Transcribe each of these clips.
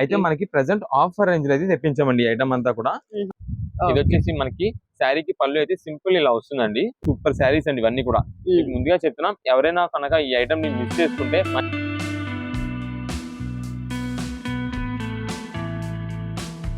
అయితే మనకి present offer రేంజ్లో అయితే తెప్పించామండి ఐటమ్ అంతా కూడా. ఇది వచ్చేసి మనకి శారీకి పళ్ళు అయితే సింపుల్ ఇలా వస్తుందండి. సూపర్ శారీస్ అండి ఇవన్నీ కూడా. ముందుగా చెప్తున్నాం ఎవరైనా కనుక ఈ ఐటమ్ని మిస్ చేసుకుంటే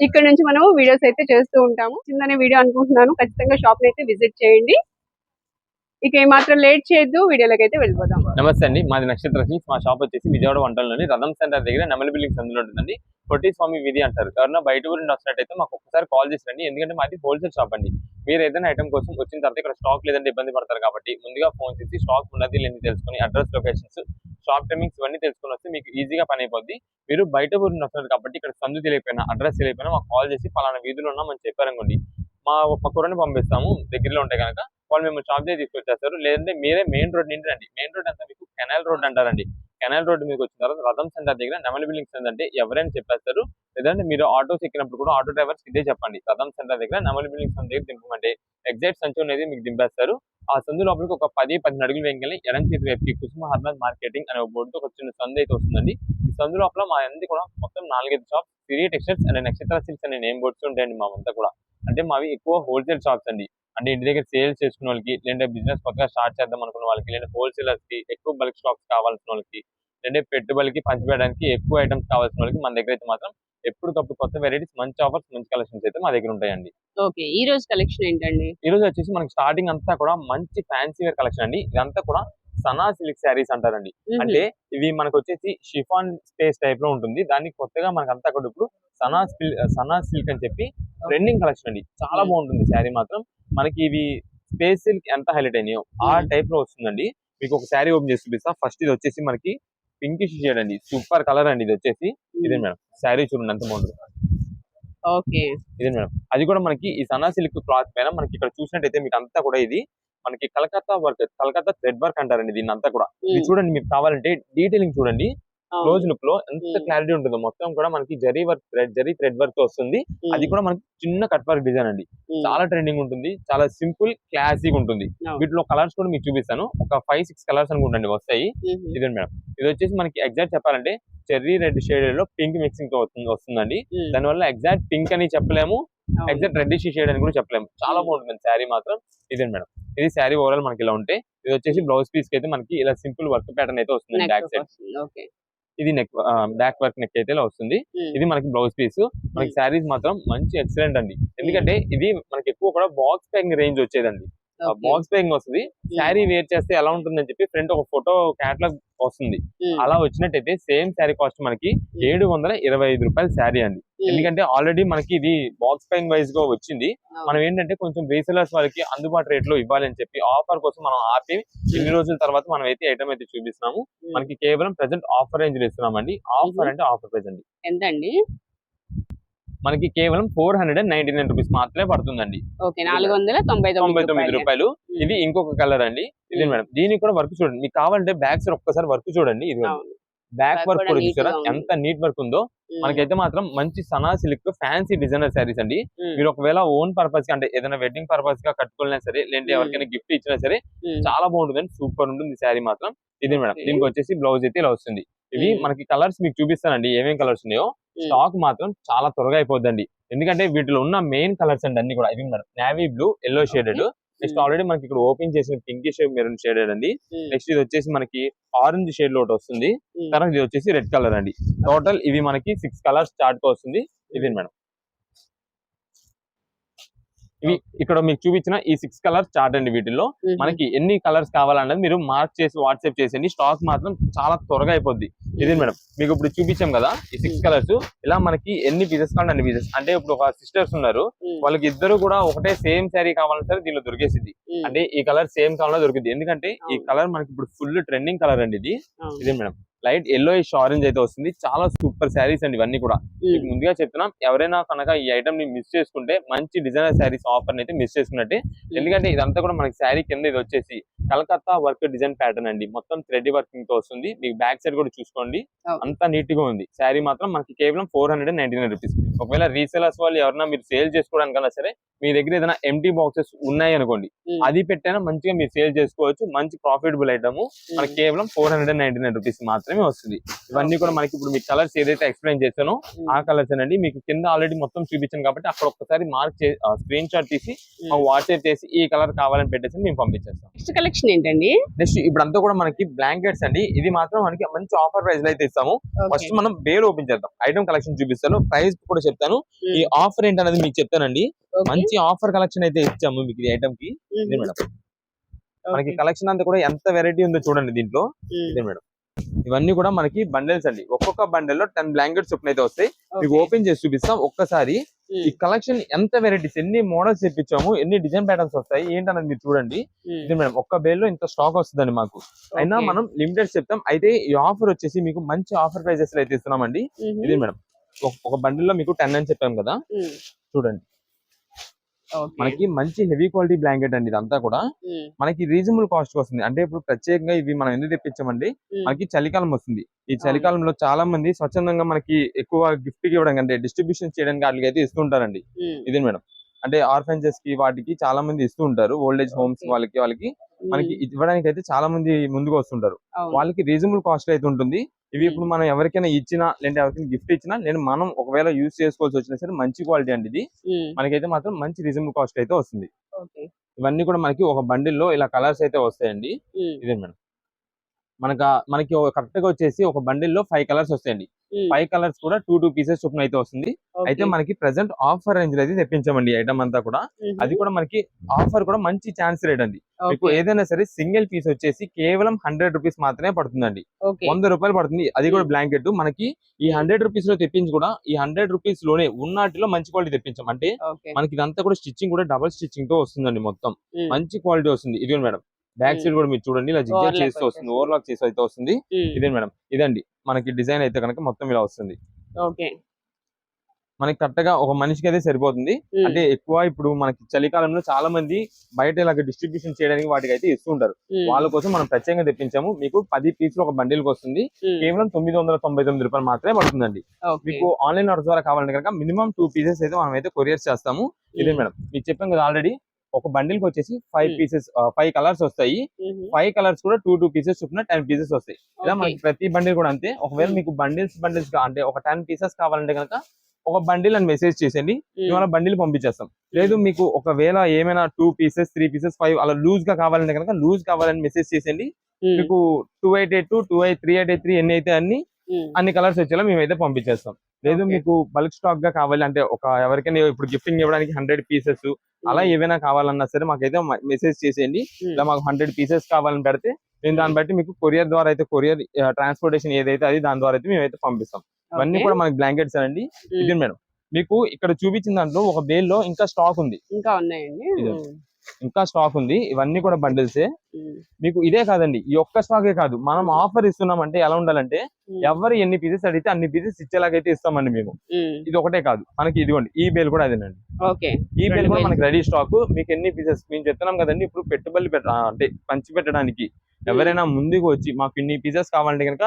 ఇక్కడ నుంచి మనము వీడియోస్ అయితే చేస్తూ ఉంటాము. కిందనే వీడియో అనుకుంటున్నాను. ఖచ్చితంగా షాప్ అయితే విజిట్ చేయండి. ఇక ఏమాత్రం లేట్ చేయొద్దు వీడియోలోకి అయితే వెళ్ళిపోదాం. నమస్తే అండి మాది నక్షత్ర సిల్క్స్ మా షాప్ వచ్చేసి విజయవాడ వంటల్లోని రథం సెంటర్ దగ్గర నెమలి బిల్డింగ్స్ సందులో ఉంటుందండి. పొట్టి స్వామి విధి అంటారు. ఎవరైనా బయట ఊరి నుండి వస్తున్నట్టయితే మాకు ఒకసారి కాల్ చేసి రండి. ఎందుకంటే మాది హోల్సేల్ షాప్ అండి. మీరు ఏదైనా ఐటమ్ కోసం వచ్చిన తర్వాత ఇక్కడ స్టాక్ లేదంటే ఇబ్బంది పడతారు కాబట్టి ముందుగా ఫోన్ చేసి స్టాక్ ఉన్నది లేని తెలుసుకొని అడ్రస్ లొకేషన్స్ షాప్ టైమింగ్స్ ఇవన్నీ తెలుసుకొని వస్తే మీకు ఈజీగా పని అయిపోద్ది. మీరు బయట ఊరి నుండి వస్తున్నారు కాబట్టి ఇక్కడ సందు తెలియకపోయినా అడ్రస్ తెలియకపోయినా మాకు కాల్ చేసి పలానా వీధిలో ఉన్నామని చెప్పారనుకోండి మా మా కూరని పంపిస్తాము. దగ్గరలో ఉంటే కనుక వాళ్ళు మేము షాప్ దగ్గర తీసుకొచ్చేస్తారు. లేదంటే మీరే మెయిన్ రోడ్ నుండి రండి మెయిన్ రోడ్ అంతా మీకు కెనాల్ రోడ్ అంటారండి. కెనాల్ రోడ్ మీకు వచ్చిన తర్వాత రథం సెంటర్ దగ్గర నెమలి బిల్డింగ్స్ ఏంటంటే ఎవరైనా చెప్పేస్తారు. లేదంటే మీరు ఆటోస్ ఎక్కినప్పుడు కూడా ఆటో డ్రైవర్స్ ఇదే చెప్పండి. రథం సెంటర్ దగ్గర నెమలి బిల్డింగ్స్ దగ్గర దింపమంటే ఎగ్జాక్ట్ సంచు అనేది మీకు దింపేస్తారు. ఆ సందు లోపలికి ఒక పది పది అడుగులు వెంకల్ని ఎడం చేతి వైపుకి కుసుమ హర్నాథ్ మార్కెటింగ్ అనే బోర్డుతో ఒక చిన్న సందు అయితే వస్తుందండి. ఈ సందు లోపల మా అన్ని కూడా మొత్తం నాలుగైదు shops Siri textiles and Nakshatra silks అనే నేమ్ బోర్డ్స్ ఉంటాయండి మా అంతా కూడా. అంటే మావి ఎక్కువ హోల్సేల్ షాప్స్ అండి. అంటే ఇంటి దగ్గర సేల్స్ చేసుకున్న వాళ్ళకి లేదంటే బిజినెస్ కొత్తగా స్టార్ట్ చేద్దాం అనుకున్న వాళ్ళకి లేదా హోల్సేలర్స్కి ఎక్కువ బల్క్ స్టాక్స్ కావాల్సిన వాళ్ళకి లేదంటే పెట్టుబడికి పంచిపెట్టడానికి ఎక్కువ ఐటమ్స్ కావాల్సిన వాళ్ళకి మన దగ్గర అయితే మాత్రం ఎప్పటికప్పుడు కొత్త వెరైటీస్ మంచి ఆఫర్స్ మంచి కలెక్షన్స్ అయితే మా దగ్గర ఉంటాయండి. ఓకే. ఈ రోజు కలెక్షన్ ఏంటండి? ఈ రోజు వచ్చేసి మనకి స్టార్టింగ్ అంతా కూడా మంచి ఫ్యాన్సీ వేర్ కలెక్షన్ అండి. ఇదంతా కూడా సనా సిల్క్ శారీస్ అంటారండి. అంటే ఇవి మనకు వచ్చేసి షిఫాన్ స్పేస్ టైప్లో ఉంటుంది. దానికి కొత్తగా మనకు అంతా కూడా ఇప్పుడు సనా సిల్క్ సనా సిల్క్ అని చెప్పి ట్రెండింగ్ కలెక్షన్ అండి. చాలా. బాగుంటుంది శారీ మాత్రం. మనకి ఇవి స్పేస్ సిల్క్ ఎంత హైలైట్ అయినాయో ఆ. టైప్లో వస్తుందండి. మీకు ఒక శారీ ఓపెన్ చేసి చూపిస్తా. ఫస్ట్ ఇది వచ్చేసి మనకి పింకిష్ షేడ్ అండి. సూపర్ కలర్ అండి ఇది వచ్చేసి. ఇదే మేడం. శారీ చూడండి ఎంత బాగుంటుంది ఓకే. ఇదే మేడం. అది కూడా మనకి ఈ సనా సిల్క్ క్లాత్ పైన మనకి ఇక్కడ చూసినట్టయితే మీకు అంతా కూడా ఇది మనకి Calcutta work Calcutta thread work అంటారండి దీన్ని అంతా కూడా. ఇది చూడండి మీకు కావాలంటే డీటెయిలింగ్ చూడండి. క్లోజ్ లుక్లో ఎంత. క్లారిటీ ఉంటుందో మొత్తం కూడా మనకి zari work thread zari thread work వస్తుంది. అది కూడా మనకి చిన్న కట్ వర్క్ డిజైన్ అండి. చాలా ట్రెండింగ్ ఉంటుంది. చాలా సింపుల్ క్లాసిక్ ఉంటుంది. వీటిలో కలర్స్ కూడా మీకు చూపిస్తాను. ఒక ఫైవ్ సిక్స్ కలర్స్ అనుకుంటండి వస్తాయి. ఇదండి మేడం? ఇది వచ్చేసి మనకి ఎగ్జాక్ట్ చెప్పాలంటే చెర్రీ రెడ్ షేడ్లో పింక్ మిక్సింగ్తో వస్తుంది వస్తుందండి. దానివల్ల ఎగ్జాక్ట్ పింక్ అని చెప్పలేము. ఎగ్జాక్ట్ రెడ్ షేడ్ అని కూడా చెప్పలేము. చాలా. బాగుంటుంది శారీ మాత్రం. ఇదే మేడం? ఇది శారీ ఓవరాల్ మనకి ఇలా ఉంటే. ఇది వచ్చేసి బ్లౌజ్ పీస్కి అయితే మనకి ఇలా సింపుల్ వర్క్ ప్యాటర్న్ అయితే వస్తుంది బ్యాక్ సైడ్ ఓకే. ఇది నెక్ బ్యాక్ వర్క్ నెక్ అయితే ఇలా వస్తుంది. ఇది మనకి బ్లౌజ్ పీస్ మనకి శారీస్ మాత్రం మంచి ఎక్సలెంట్ అండి. ఎందుకంటే ఇది మనకి ఎక్కువ కూడా బాక్స్ ప్యాకింగ్ రేంజ్ వచ్చేదండి. బాక్స్ ప్యాకింగ్ వస్తుంది. శారీ వేర్ చేస్తే ఎలా ఉంటుందని చెప్పి ఫ్రంట్ ఒక ఫోటో క్యాటలాగ్ వస్తుంది. అలా వచ్చినట్టయితే సేమ్ శారీ కాస్ట్ మనకి ఏడు వందల ఇరవై ఐదు రూపాయల శారీ అండి. ఎందుకంటే ఆల్రెడీ మనకి ఇది బాక్స్ ప్యాకింగ్ వైజ్గా వచ్చింది. మనం ఏంటంటే కొంచెం రీసెలర్స్ వాళ్ళకి అందుబాటు రేట్లో ఇవ్వాలి అని చెప్పి ఆఫర్ కోసం మనం ఆపి ఇన్ని రోజుల తర్వాత మనం అయితే ఐటమ్ అయితే చూపిస్తున్నాము. మనకి కేవలం ప్రెసెంట్ ఆఫర్ రేంజ్లో ఇస్తున్నామండి. ఆఫర్ అంటే ఆఫర్ ప్రైస్ అండి ఎంత అండి మనకి కేవలం four hundred and ninety nine rupees మాత్రమే పడుతుందండి. తొంభై తొమ్మిది రూపాయలు. ఇది ఇంకొక కలర్ అండి. ఇది. మేడం దీనికి కూడా వర్క్ చూడండి. మీకు కావాలంటే బ్యాక్ సైడ్ ఒక్కసారి వర్క్ చూడండి. ఇది బ్యాక్ వర్క్ కూడా చూసారా. ఎంత నీట్ వర్క్ ఉందో. మనకైతే మాత్రం మంచి Sana silk fancy designer saris అండి. మీరు ఒకవేళ ఓన్ పర్పస్ అంటే ఏదైనా వెడ్డింగ్ పర్పస్గా కట్టుకున్నా సరే లేదంటే. ఎవరికైనా గిఫ్ట్ ఇచ్చినా సరే చాలా బాగుంటుంది సూపర్ ఉంటుంది శారీ మాత్రం. ఇది మేడం. దీనికి వచ్చేసి బ్లౌజ్ అయితే ఇలా వస్తుంది. ఇవి. మనకి కలర్స్ మీకు చూపిస్తానండి. ఏమేం కలర్స్ ఉన్నాయో. స్టాక్ మాత్రం చాలా త్వరగా అయిపోద్దండి. ఎందుకంటే వీటిలో ఉన్న మెయిన్ కలర్స్ అండి అన్ని కూడా madam navy blue yellow shaded. Next already మనకి ఇక్కడ ఓపెన్ చేసిన పింకిష్ మెరూన్ షేడెడ్ అండి. నెక్స్ట్ ఇది వచ్చేసి మనకి ఆరెంజ్ షేడ్లో ఒకటి వస్తుంది. తర్వాత ఇది వచ్చేసి రెడ్ కలర్ అండి. టోటల్ ఇవి మనకి సిక్స్ కలర్స్ స్టార్ట్తో వస్తుంది ఇది మేడం. ఇవి ఇక్కడ మీకు చూపించిన ఈ సిక్స్ కలర్స్ చార్ట్ అండి వీటిల్లో. మనకి ఎన్ని కలర్స్ కావాలన్నది మీరు మార్క్ చేసి వాట్సాప్ చేసేయండి. స్టాక్ మాత్రం చాలా త్వరగా అయిపోద్ది. ఇదే మేడం? మీకు ఇప్పుడు చూపించాం కదా ఈ సిక్స్ కలర్స్ ఇలా మనకి ఎన్ని పీసెస్ కావాలి అన్ని పీసెస్ అంటే ఇప్పుడు ఒక సిస్టర్స్ ఉన్నారు. వాళ్ళకి ఇద్దరు కూడా ఒకటే సేమ్ శారీ కావాలంటే సరే దీనిలో దొరికేసింది అంటే ఈ కలర్ సేమ్ కావాలన్నా దొరికింది ఎందుకంటే ఈ. కలర్ మనకి ఇప్పుడు ఫుల్ ట్రెండింగ్ కలర్ అండి ఇది. ఇదే మేడం? లైట్ ఎల్లో ఆరెంజ్ అయితే వస్తుంది. చాలా సూపర్ శారీస్ అండి ఇవన్నీ కూడా. మీకు ముందుగా చెప్తున్నాం ఎవరైనా కనుక ఈ ఐటమ్ని మిస్ చేసుకుంటే మంచి డిజైనర్ శారీస్ ఆఫర్ అయితే మిస్ చేసుకున్నట్టే. ఎందుకంటే ఇదంతా కూడా మనకి శారీ కింద ఇది వచ్చేసి కలకత్తా వర్క్ డిజైన్ ప్యాటర్న్ అండి. మొత్తం థ్రెడ్ వర్కింగ్తో వస్తుంది. మీకు బ్యాక్ సైడ్ కూడా చూసుకోండి. అంతా నీట్గా ఉంది. శారీ మాత్రం మనకి కేవలం four hundred and ninety nine rupees ఒకవేళ రీసేలర్స్ వాళ్ళు ఎవరైనా మీరు సేల్ చేసుకోవడానికన్నా సరే మీ దగ్గర ఏదైనా ఎంటీ బాక్సెస్ ఉన్నాయి అనుకోండి అది పెట్టైనా మంచిగా మీరు సేల్ చేసుకోవచ్చు. మంచి ప్రాఫిటబుల్ ఐటమ్ మనకి కేవలం four hundred and ninety nine rupees మాత్రమే వస్తుంది. ఇవన్నీ కూడా మనకి ఇప్పుడు మీ కలర్స్ ఏదైతే ఎక్స్ప్లెయిన్ చేశానో ఆ కలర్స్ అండి. మీకు కింద ఆల్రెడీ మొత్తం చూపించాను కాబట్టి అక్కడ ఒక్కసారి మార్క్ స్క్రీన్ షాట్ తీసి వాట్సాప్ చేసి ఈ కలర్ కావాలని పెట్టేసి మేము పంపించేస్తాం. నెక్స్ట్ కలెక్షన్ ఏంటండి? నెక్స్ట్ ఇప్పుడంతా కూడా మనకి బ్లాంకెట్స్ అండి. ఇది మాత్రం మనకి మంచి ఆఫర్ ప్రైస్లో అయితే ఇస్తాము. ఫస్ట్ మనం బేల్ ఓపెన్ చేద్దాం. ఐటమ్ కలెక్షన్ చూపిస్తాను. ప్రైస్ కూడా చెప్తాను. ఈ ఆఫర్ ఏంటనేది మీకు చెప్తానండి. మంచి ఆఫర్ కలెక్షన్ అయితే ఇచ్చాము మీకు ఈ ఐటమ్కి మేడం. మనకి కలెక్షన్ అంతా కూడా ఎంత వెరైటీ ఉందో చూడండి దీంట్లో. ఇదే మేడం. ఇవన్నీ కూడా మనకి బండిల్స్ అండి. ఒక్కొక్క బండిల్లో టెన్ బ్లాంకెట్స్ చొప్పున అయితే వస్తాయి. మీకు ఓపెన్ చేసి చూపిస్తాం. ఒక్కసారి ఈ కలెక్షన్ ఎంత వెరైటీస్ ఎన్ని మోడల్స్ తెప్పించాము ఎన్ని డిజైన్ ప్యాటర్న్స్ వస్తాయి ఏంటన్నది మీరు చూడండి. ఇది మేడం ఒక్క బేల్లో ఇంత స్టాక్ వస్తుందండి మాకు. అయినా మనం లిమిటెడ్ చెప్తాం. అయితే ఈ ఆఫర్ వచ్చేసి మీకు మంచి ఆఫర్ ప్రైజెస్లో అయితే ఇస్తున్నామండి. ఇది మేడం ఒక- ఒక బండిల్లో మీకు టెన్ అని చెప్పాం కదా. చూడండి. మనకి మంచి హెవీ క్వాలిటీ బ్లాంకెట్ అండి ఇదంతా కూడా. మనకి రీజనబుల్ కాస్ట్ వస్తుంది. అంటే ఇప్పుడు ప్రత్యేకంగా ఇవి మనం ఎందుకు తెప్పించామండి? మనకి చలికాలం వస్తుంది. ఈ చలికాలంలో చాలా మంది స్వచ్ఛందంగా మనకి ఎక్కువ గిఫ్ట్ ఇవ్వడం అంటే డిస్ట్రిబ్యూషన్ చేయడానికి వాటికి అయితే ఇస్తుంటారండి ఇది మేడం. అంటే ఆర్ఫెన్సెస్కి వాటికి చాలా మంది ఇస్తూ ఉంటారు. Old age homes. వాళ్ళకి వాళ్ళకి మనకి ఇవ్వడానికి అయితే చాలా మంది ముందుకు వస్తుంటారు. వాళ్ళకి రీజనబుల్ కాస్ట్ అయితే ఉంటుంది. ఇవి. ఇప్పుడు మనం ఎవరికైనా ఇచ్చినా లేదంటే ఎవరికైనా గిఫ్ట్ ఇచ్చినా నేను మనం ఒకవేళ యూజ్ చేసుకోవాల్సి వచ్చినా సరే మంచి క్వాలిటీ అండి ఇది. మనకైతే మాత్రం మంచి రీజనబుల్ కాస్ట్ అయితే వస్తుంది. ఇవన్నీ కూడా మనకి ఒక bundle లో ఇలా కలర్స్ అయితే వస్తాయండి. ఇదే మేడం. మనక మనకి కరెక్ట్గా వచ్చేసి ఒక bundle లో ఫైవ్ కలర్స్ వస్తాయండి. ఫైవ్ కలర్స్ కూడా టూ టూ పీసెస్ చొప్పున అయితే వస్తుంది. అయితే మనకి ప్రెసెంట్ ఆఫర్ రేంజ్లో అయితే తెప్పించామండి ఐటమ్ అంతా కూడా. అది కూడా మనకి ఆఫర్ కూడా మంచి ఛాన్స్ రేట్ అండి. మీకు ఏదైనా సరే సింగిల్ పీస్ వచ్చేసి కేవలం హండ్రెడ్ రూపీస్ మాత్రమే పడుతుందండి. వంద రూపాయలు పడుతుంది. అది కూడా బ్లాంకెట్ మనకి ఈ హండ్రెడ్ రూపీస్లో తెప్పించి కూడా ఈ హండ్రెడ్ రూపీస్లోనే ఉన్నటిలో మంచి క్వాలిటీ తెప్పించాం. అంటే మనకి ఇదంతా కూడా స్టిచ్చింగ్ కూడా డబల్ స్టిచ్చింగ్తో వస్తుందండి మొత్తం. మంచి క్వాలిటీ వస్తుంది. ఇది మేడం. బ్యాక్ సైడ్ కూడా మీరు చూడండి ఇలా జిగ్జాగ్ చేస్తూ వస్తుంది. ఓవర్లాక్ చేసి అయితే వస్తుంది. ఇదే మేడం. ఇదండి. మనకి డిజైన్ అయితే కనుక మొత్తం ఇలా వస్తుంది. ఓకే. మనకి కరెక్ట్గా ఒక మనిషికి అయితే సరిపోతుంది అంటే ఎక్కువ ఇప్పుడు మనకి చలికాలంలో చాలా మంది బయట ఇలాగ డిస్ట్రిబ్యూషన్ చేయడానికి వాటికి అయితే ఇస్తుంటారు వాళ్ళ కోసం మనం ప్రత్యేకంగా తెప్పించాము. మీకు పది పీసులు ఒక బండిల్కి వస్తుంది కేవలం తొమ్మిది వందల తొంభై తొమ్మిది రూపాయలు మాత్రమే పడుతుందండి. మీకు ఆన్లైన్ ఆర్డర్ ద్వారా కావాలంటే కనుక మినిమం టూ పీసెస్ అయితే మనం అయితే కొరియర్ చేస్తాము. ఇదే మేడం. మీకు చెప్పాం కదా ఆల్రెడీ ఒక బండిల్కి వచ్చేసి five Hmm. Pieces five colours వస్తాయి. ఫైవ్ కలర్స్ కూడా టూ టూ పీసెస్ చొప్పున టెన్ పీసెస్ వస్తాయి. ఇలా మనకి ప్రతి బండిల్ కూడా అంతే. ఒకవేళ Hmm. మీకు బండిల్స్ బండిల్స్ అంటే ఒక టెన్ పీసెస్ కావాలంటే కనుక ఒక బండిల్ అని మెసేజ్ చేసేయండి. ఇవాళ బండిల్ పంపించేస్తాం. లేదు మీకు ఒకవేళ ఏమైనా two pieces three pieces five అలా లూజ్గా కావాలంటే కనుక లూజ్ కావాలని మెసేజ్ చేసేయండి. మీకు two eight eight two two eight three eight eight three ఎన్ని అయితే అన్ని అన్ని కలర్స్ వచ్చేలా మేమైతే పంపించేస్తాం. లేదు. మీకు బల్క్ స్టాక్గా కావాలి అంటే ఒక ఎవరికైనా ఇప్పుడు గిఫ్టింగ్ ఇవ్వడానికి హండ్రెడ్ పీసెస్ అలా ఏవైనా కావాలన్నా సరే మాకైతే మెసేజ్ చేసేయండి. ఇలా మాకు హండ్రెడ్ పీసెస్ కావాలని పెడితే మేము దాన్ని బట్టి మీకు కొరియర్ ద్వారా అయితే కొరియర్ ట్రాన్స్పోర్టేషన్ ఏదైతే అది దాని ద్వారా అయితే మేమైతే పంపిస్తాం. ఇవన్నీ కూడా మనకి బ్లాంకెట్స్ అండి ఇది మేడం మీకు ఇక్కడ చూపించిన దాంట్లో ఒక బేల్లో ఇంకా స్టాక్ ఉంది. ఇంకా ఉన్నాయండి. ఇంకా స్టాక్ ఉంది. ఇవన్నీ కూడా బండిల్సే మీకు ఇదే కాదండి. ఈ ఒక్క స్టాకే కాదు. మనం ఆఫర్ ఇస్తున్నామంటే ఎలా ఉండాలంటే ఎవరు ఎన్ని పీసెస్ అడిగితే అన్ని పీసెస్ ఇచ్చేలాగైతే ఇస్తామండి మేము. ఇది ఒకటే కాదు. మనకి ఇదిగోండి ఈ బేల్ కూడా అదేనండి. ఈ బేల్ కూడా. మనకి రెడీ స్టాక్ మీకు ఎన్ని పీసెస్ మేము చెప్తున్నాం కదండి ఇప్పుడు పెట్టుబడులు పెట్ట అంటే పంచి పెట్టడానికి. ఎవరైనా ముందుకు వచ్చి మాకు ఇన్ని పీసెస్ కావాలంటే కనుక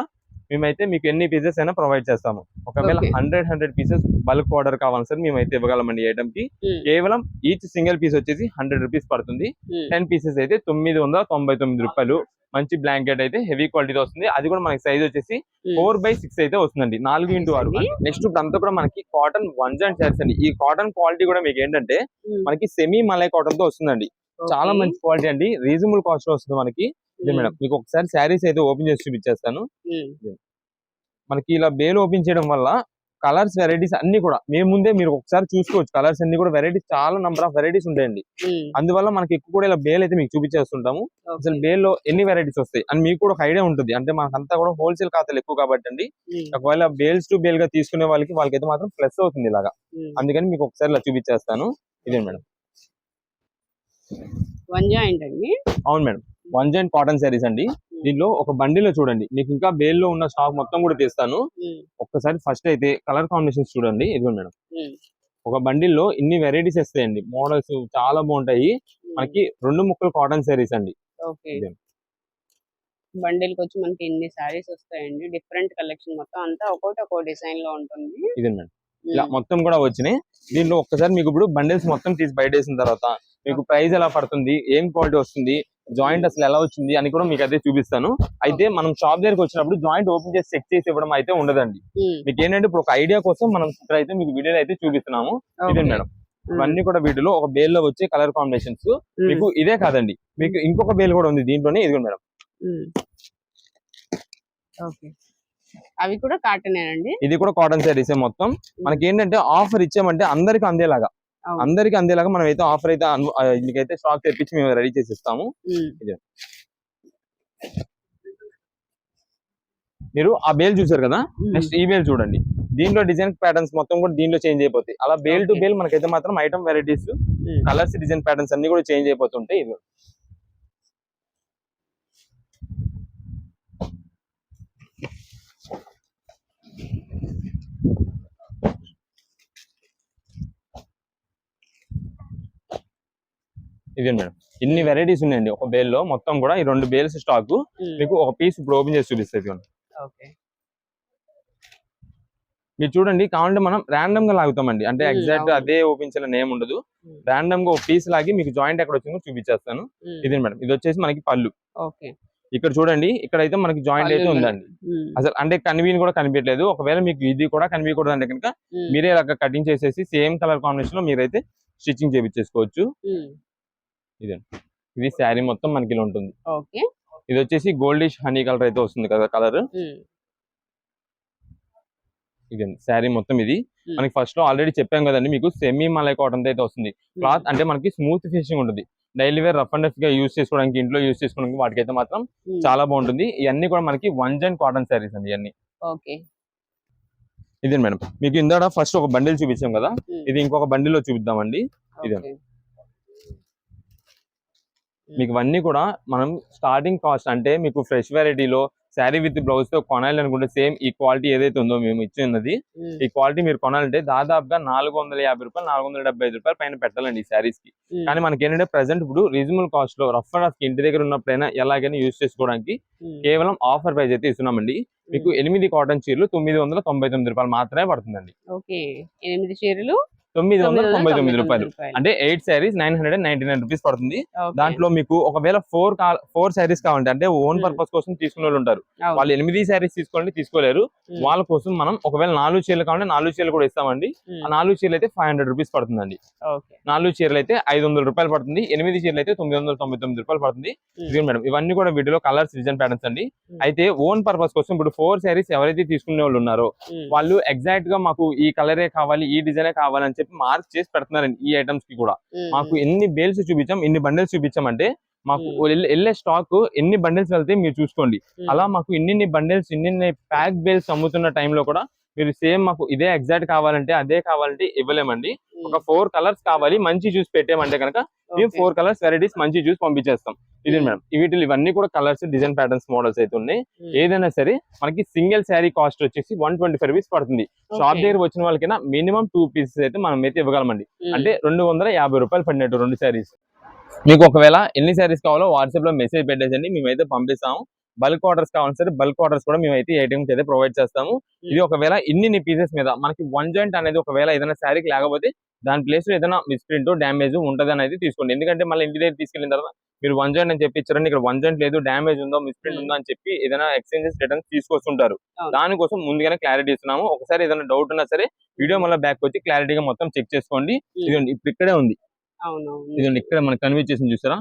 మేమైతే మీకు ఎన్ని పీసెస్ అయినా ప్రొవైడ్ చేస్తాము. ఒకవేళ. Hundred hundred pieces bulk order కావాలి సార్ మేమైతే ఇవ్వగలమండి ఐటమ్కి. కేవలం ఈచ్ సింగిల్ పీస్ వచ్చేసి హండ్రెడ్ రూపీస్ పడుతుంది. టెన్ పీసెస్ అయితే తొమ్మిది వందల తొంభై తొమ్మిది రూపాయలు. మంచి బ్లాంకెట్ అయితే హెవీ క్వాలిటీతో వస్తుంది. అది కూడా మనకి సైజ్ వచ్చేసి ఫోర్ బై సిక్స్ అయితే వస్తుందండి. నాలుగు ఇంటూ ఆరు. నెక్స్ట్ ఇప్పుడు అంతా కూడా మనకి కాటన్ వన్ జాయింట్ షర్ట్స్ అండి. ఈ కాటన్ క్వాలిటీ కూడా మీకు ఏంటంటే మనకి సెమీ మలై కాటన్తో వస్తుందండి. చాలా మంచి క్వాలిటీ అండి. రీజనబుల్ కాస్ట్లో వస్తుంది మనకి. ఇదే మేడం. మీకు ఒకసారి శారీస్ అయితే ఓపెన్ చేసి చూపించేస్తాను. మనకి ఇలా బేల్ ఓపెన్ చేయడం వల్ల కలర్స్ వెరైటీస్ అన్ని కూడా మీ ముందే మీరు ఒకసారి చూసుకోవచ్చు. కలర్స్ అన్ని కూడా వెరైటీస్ చాలా నంబర్ ఆఫ్ వెరైటీస్ ఉంటాయండి. ఉమ్, అందువల్ల మనకి ఎక్కువ కూడా ఇలా బేల్ అయితే మీకు చూపించేస్తుంటాము. అసలు. బేల్లో ఎన్ని వెరైటీస్ వస్తాయి? అని మీకు కూడా ఒక ఐడియా ఉంటుంది. అంటే మనకంతా కూడా హోల్సేల్ ఖాతాలు ఎక్కువ కాబట్టి అండి. ఒకవేళ బేల్స్ టు బేల్గా తీసుకునే వాళ్ళకి వాళ్ళకైతే మాత్రం ప్లస్ అవుతుంది ఇలాగా. అందుకని మీకు ఒకసారి ఇలా చూపించేస్తాను. ఇదే మేడం. వన్ జాయింట్ అండి. అవును madam. One joint cotton saris అండి. దీనిలో ఒక బండిలో చూడండి. మీకు ఇంకా బేల్లో ఉన్న స్టాక్ మొత్తం కూడా తీస్తాను. ఒక్కసారి ఫస్ట్ అయితే కలర్ కాంబినేషన్స్ చూడండి. ఇదిగో మేడం. ఒక బండిల్లో ఇన్ని వెరైటీస్ వస్తాయండి. మోడల్స్ చాలా బాగుంటాయి. మనకి రెండు ముక్కలు కాటన్ శారీస్ అండి. బండిల్ వచ్చి మనకి ఇన్ని సారీస్ వస్తాయండి. డిఫరెంట్ కలెక్షన్ మొత్తం అంతా ఒక్కొక్కటి ఒక్కో డిజైన్లో ఉంటుంది. ఇదే మేడం. ఇలా మొత్తం కూడా వచ్చినాయి. దీనిలో ఒక్కసారి మీకు ఇప్పుడు బండిల్స్ మొత్తం తీసి బయట వేసిన తర్వాత మీకు ప్రైస్ ఎలా పడుతుంది ఏం క్వాలిటీ వస్తుంది జాయింట్ అసలు ఎలా వచ్చింది అని కూడా మీకు అయితే చూపిస్తాను. అయితే మనం షాప్ దగ్గరికి వచ్చినప్పుడు జాయింట్ ఓపెన్ చేసి చెక్ చేసి ఇవ్వడం అయితే ఉండదండి. మీకు ఏంటంటే ఇప్పుడు ఒక ఐడియా కోసం మనం ఇక్కడ అయితే మీకు వీడియోలో అయితే చూపిస్తున్నాము. ఇదే. మేడం. ఇవన్నీ కూడా వీటిలో ఒక బేల్లో వచ్చే కలర్ కాంబినేషన్స్. మీకు ఇదే కాదండి. మీకు ఇంకొక బేల్ కూడా ఉంది దీంట్లోనే ఇదిగో మేడం. అవి కూడా కాటనేనండి ఇది కూడా కాటన్ శారీసే మొత్తం. మనకి ఏంటంటే ఆఫర్ ఇచ్చామంటే అందరికి అందేలాగా. అందరికి అందేలాగా మనం అయితే ఆఫర్ అయితే మీకైతే స్టాక్ తెప్పించి మేము రెడీ చేసి ఇస్తాము మీరు ఆ బేల్ చూసారు కదా? నెక్స్ట్ ఈ బేల్ చూడండి. దీంట్లో డిజైన్ ప్యాటర్న్స్ మొత్తం కూడా దీంట్లో చేంజ్ అయిపోతాయి. అలా బేల్ టు. బేల్ మనకైతే మాత్రం item varieties. Colours design patterns అన్ని కూడా చేంజ్ అయిపోతుంటాయి. ఇది ఇదే మేడం. ఇన్ని వెరైటీస్ ఉన్నాయండి. ఒక బేల్లో మొత్తం కూడా ఈ రెండు బేల్స్ స్టాక్ మీకు ఒక పీస్ ఇప్పుడు ఓపెన్ చేసి చూపిస్తుంది. ఓకే. మీరు చూడండి కావాలంటే మనం ర్యాండమ్గా లాగుతామండి. అంటే ఎగ్జాక్ట్. అదే ఓపెన్ ఏం ఉండదు. ర్యాండమ్గా ఒక పీస్ లాగి మీకు జాయింట్ ఎక్కడ వచ్చిందో చూపించేస్తాను. ఇదే మేడం. ఇది వచ్చేసి మనకి పళ్ళు. ఓకే. ఇక్కడ చూడండి ఇక్కడ అయితే మనకి జాయింట్ అయితే ఉందండి. అసలు అంటే కన్వీన్ కూడా కనిపించలేదు ఒకవేళ మీకు ఇది కూడా కనిపించకూడదు అంటే కనుక మీరే కటింగ్ చేసేసి సేమ్ కలర్ కాంబినేషన్లో మీరైతే స్టిచ్చింగ్ చేపించేసుకోవచ్చు. ఉమ్, ఇది శారీ మొత్తం మనకి ఇలా ఉంటుంది. ఓకే. ఇది వచ్చేసి గోల్డిష్ హనీ కలర్ అయితే వస్తుంది కదా కలర్. ఇది శారీ మొత్తం ఇది. మనకి ఫస్ట్లో ఆల్రెడీ చెప్పాం కదండి మీకు సెమీ మలై కాటన్ అయితే వస్తుంది. క్లాత్ అంటే మనకి స్మూత్ ఫినిషింగ్ ఉంటుంది. డైలీ వేర్ రఫ్ అండ్ రఫ్గా యూస్ చేసుకోవడానికి ఇంట్లో యూస్ చేసుకోవడానికి వాటికైతే మాత్రం చాలా బాగుంటుంది. ఇవన్నీ కూడా మనకి వన్ జైన్ కాటన్ శారీస్ అండి ఇవన్నీ. ఓకే. ఇదే మేడం. మీకు ఇందాక ఫస్ట్ ఒక బండిల్ చూపించాం కదా? ఇది ఇంకొక బండిల్లో చూపిద్దామండి. ఇదే. ఓకే. మీకు ఇవన్నీ కూడా మనం స్టార్టింగ్ కాస్ట్ అంటే మీకు ఫ్రెష్ వెరైటీలో శారీ విత్ బ్లౌజ్తో కొనాలి అనుకుంటే సేమ్ ఈ క్వాలిటీ ఏదైతే ఉందో మేము ఇచ్చినది ఉమ్, ఈ క్వాలిటీ మీరు కొనాలంటే దాదాపుగా నాలుగు వందల యాభై రూపాయలు నాలుగు వందల డెబ్బై ఐదు రూపాయలు పైన పెట్టాలండి ఈ శారీస్కి. ఉమ్, కానీ మనకి ఏంటంటే ప్రెసెంట్ ఇప్పుడు రీజనబుల్ కాస్ట్లో రఫ్ అండ్ రఫ్ ఇంటి దగ్గర ఉన్నప్పుడైనా ఎలాగైనా యూస్ చేసుకోవడానికి కేవలం ఆఫర్ ప్రైస్ అయితే ఇస్తున్నామండి. మీకు ఎనిమిది కాటన్ చీరలు తొమ్మిది వందల తొంభై తొమ్మిది రూపాయలు మాత్రమే పడుతుందండి. ఓకే ఎనిమిది చీరలు తొమ్మిది వందల తొంభై తొమ్మిది రూపాయలు. అంటే eight saris nine hundred and ninety nine rupees పడుతుంది. దాంట్లో మీకు ఒకవేళ ఫోర్ ఫోర్ శారీస్ కావాలంటే అంటే ఓన్ Hmm. పర్పస్ కోసం తీసుకునే వాళ్ళు ఉంటారు. వాళ్ళు ఎనిమిది శారీస్ తీసుకోవాలంటే తీసుకోలేరు. ఉమ్, వాళ్ళ కోసం మనం ఒకవేళ నాలుగు చీరలు కావాలంటే నాలుగు చీరలు కూడా ఇస్తామండి. ఆ నాలుగు చీరలు అయితే ఫైవ్ హండ్రెడ్ రూపీస్ పడుతుందండి. నాలుగు చీరలు అయితే ఐదు వందల రూపాయలు పడుతుంది. ఎనిమిది చీరలు అయితే తొమ్మిది వందల తొంభై తొమ్మిది రూపాయలు పడుతుంది. ఉమ్, ఇదిగోండి మేడం ఇవన్నీ కూడా వీటిలో కలర్స్ డిజైన్ ప్యాటర్న్స్ అండి. Hmm. అయితే ఓన్ పర్పస్ కోసం ఇప్పుడు ఫోర్ శారీస్ ఎవరైతే తీసుకునే వాళ్ళు ఉన్నారో వాళ్ళు ఎగ్జాక్ట్గా మాకు ఈ కలరే కావాలి ఈ డిజైనే కావాలని చెప్పి మార్క్ చేసి పెడుతున్నారండి ఈ ఐటమ్స్కి కూడా. మాకు ఎన్ని బేల్స్ చూపించాం ఎన్ని బండిల్స్ చూపించామంటే మాకు. వెళ్ళే- స్టాక్ ఎన్ని బండిల్స్ వెళ్తే మీరు చూసుకోండి. అలా మాకు ఇన్ని బండిల్స్ ఇన్ని ప్యాక్ బేల్స్ అమ్ముతున్న టైంలో కూడా మీరు సేమ్ మాకు ఇదే ఎగ్జాక్ట్ కావాలంటే అదే కావాలంటే ఇవ్వలేమండి. ఒక ఫోర్ కలర్స్ కావాలి మంచి జ్యూస్ పెట్టామంటే కనుక మేము. ఫోర్ కలర్స్ వెరైటీస్ మంచి జ్యూస్ పంపించేస్తాం. ఇది Hmm. మేడం వీటిలో ఇవన్నీ కూడా కలర్స్ డిజైన్ ప్యాటర్న్స్ మోడల్స్ అయితే ఉన్నాయి. ఉమ్, ఏదైనా సరే మనకి సింగిల్ శారీ కాస్ట్ వచ్చేసి వన్ ట్వంటీ ఫైవ్ రూపీస్ పడుతుంది షాప్. దగ్గర వచ్చిన వాళ్ళకైనా మినిమం టూ పీసెస్ అయితే మనం అయితే ఇవ్వగలమండి. ఉమ్, అంటే రెండు వందల యాభై రూపాయలు పడినట్టు రెండు శారీస్ మీకు ఒకవేళ ఎన్ని శారీస్ కావాలో వాట్సాప్లో మెసేజ్ పెట్టేసండి మేమైతే పంపిస్తాము. బల్క్ ఆర్డర్స్ కావాలి సరే బల్క్ ఆర్డర్స్ కూడా మేము అయితే ఐటమ్స్ అయితే ప్రొవైడ్ చేస్తాము. ఇది ఒకవేళ ఇన్ని పీసెస్ మీద మనకి వన్ జాయింట్ అనేది ఒకవేళ ఏదైనా శారీకి లేకపోతే దాని ప్లేస్లో ఏదైనా మిస్ప్రింట్ డ్యామేజ్ ఉంటుంది అనేది తీసుకోండి. ఎందుకంటే మళ్ళీ ఇంటి దగ్గర తీసుకెళ్ళిన తర్వాత మీరు వన్ జాయింట్ అని చెప్పి ఇచ్చారండి ఇక్కడ వన్ జాయింట్ లేదు డ్యామేజ్ ఉందో మిస్ప్రింట్ Hmm. ఉందో అని చెప్పి ఏదైనా ఎక్స్చేంజెస్ రిటర్న్స్ తీసుకొస్తుంటారు. దానికోసం ముందుగానే క్లారిటీ ఇస్తున్నాము. ఒకసారి ఏదైనా డౌట్ ఉన్నా సరే వీడియో మళ్ళీ బ్యాక్ వచ్చి క్లారిటీగా మొత్తం చెక్ చేసుకోండి. ఉమ్, ఇదిగోండి ఇప్పుడు ఇక్కడే ఉంది. ఇదిగోండి ఇక్కడ మనకి కనిపించేసింది చూసారా?